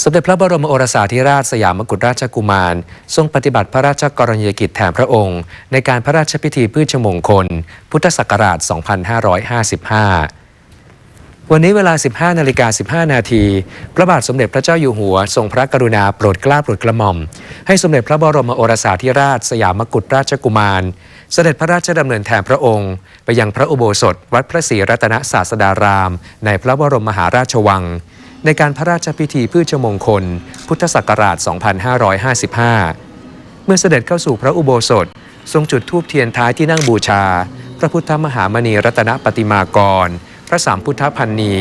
สมเด็จพระบรมโอรสาธิราชสยามกุฎราชกุมาร ทรงปฏิบัติพระราชกรณียกิจแทนพระองค์ ในการพระราชพิธีพืชมงคล พุทธศักราช 2555 วันนี้เวลา 15นาฬิกา15 นาที พระบาทสมเด็จพระเจ้าอยู่หัว ทรงพระกรุณาโปรดเกล้าโปรดกระหม่อม ให้สมเด็จพระบรมโอรสาธิราชสยามกุฎราชกุมาร เสด็จพระราชดำเนินแทนพระองค์ ไปยังพระอุโบสถ วัดพระศรีรัตนศาสดาราม ในพระบรมมหาราชวัง ในการพระราชพิธีพืชมงคล พุทธศักราช 2555 เมื่อเสด็จเข้าสู่พระอุโบสถ ทรงจุดธูปเทียนท้ายที่นั่งบูชา พระพุทธมหามณีรัตนปฏิมากร พระสามพุทธพันนี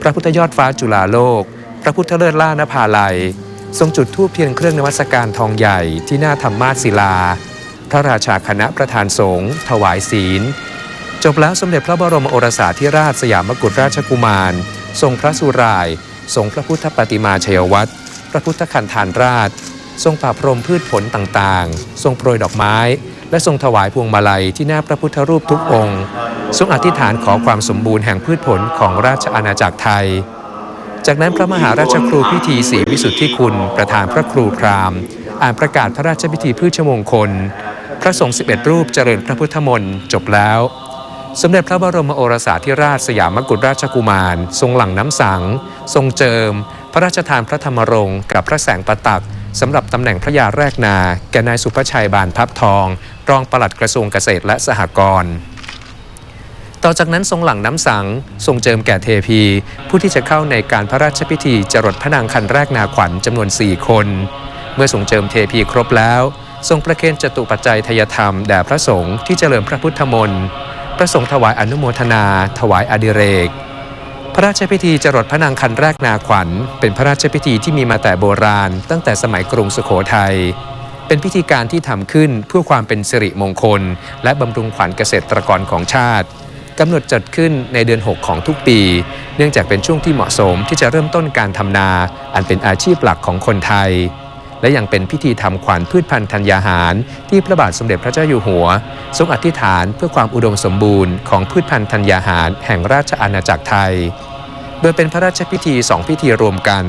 พระพุทธยอดฟ้าจุฬาโลก พระพุทธเลิศล่านภาลัย ทรงจุดธูปเทียนเครื่องนวัสการทองใหญ่ที่หน้าธรรมาสศิลา พระราชาคณะประธานสงฆ์ถวายศีล จบแล้วสมเด็จพระบรมโอรสาธิราชสยามกุฎราชกุมาร ทรงพระสุราย ทรงพระพุทธปฏิมาชัยวัตรพระพุทธคันธานราช ทรงป่าพรมพืชผลต่างๆ ทรงโปรยดอกไม้ และทรงถวายพวงมาลัยที่หน้าพระพุทธรูปทุกองค์ ทรงอธิษฐานขอความสมบูรณ์แห่งพืชผลของราชอาณาจักรไทย จากนั้นพระมหาราชครูพิธีศรีวิสุทธิคุณ ประธานพระครูพราหมณ์ อ่านประกาศพระราชพิธีพืชมงคล พระสงฆ์11 รูปเจริญพระพุทธมนต์จบแล้ว สมเด็จพระบรมโอรสาธิราชสยามกุฎราชกุมาร ทรงหลั่งน้ำสัง ทรงเจิม พระราชทานพระธรรมรงค์กับพระแสงประตักสำหรับตำแหน่งพระยาแรกนา แก่นายสุภชัยบานพับทอง รองปลัดกระทรวงเกษตรและสหกรณ์ต่อจากนั้นทรงหลังน้ำสัง ทรงเจิมแก่เทพี ผู้ที่จะเข้าในการพระราชพิธีจรดพระนางคันแรกนาขวัญจำนวน 4 คน เมื่อทรงเจิมเทพีครบแล้ว ทรงประเคนจตุปัจจัยทยธรรมแด่พระสงฆ์ที่เจริญพระพุทธมนต์ พระสงฆ์ถวายอนุโมทนา ถวายอดิเรก พระราชพิธีจรดพระนางคันแรกนาขวัญ เป็นพระราชพิธีที่มีมาแต่โบราณ ตั้งแต่สมัยกรุงสุโขทัยเป็นพิธีการที่ทำขึ้นเพื่อความเป็นสิริมงคล และบำรุงขวัญเกษตรกรของชาติกำหนดจัดขึ้นในเดือน 6 ของทุกปี เนื่องจากเป็นช่วงที่เหมาะสมที่จะเริ่มต้นการทำนา อันเป็นอาชีพหลักของคนไทย และยังเป็นพิธีทำขวัญพืชพันธุ์ธัญญาหาร ที่พระบาทสมเด็จพระเจ้าอยู่หัว ทรงอธิษฐานเพื่อความอุดมสมบูรณ์ของพืชพันธุ์ธัญญาหาร แห่งราชอาณาจักรไทย โดยเป็นพระราชพิธีสองพิธีรวมกัน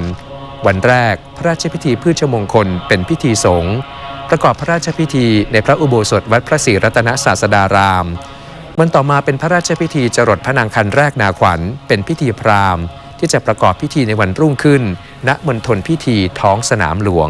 วันแรกพระราชพิธีพืชมงคลเป็นพิธีสงฆ์ประกอบพระราชพิธีในพระอุโบสถวัดพระศรีรัตนศาสดารามวันต่อมาเป็นพระราชพิธีจรดพระนางคันแรกนาขวัญ เป็นพิธีพราหมณ์ ที่จะประกอบพิธีในวันรุ่งขึ้น ณมณฑลพิธีท้องสนามหลวง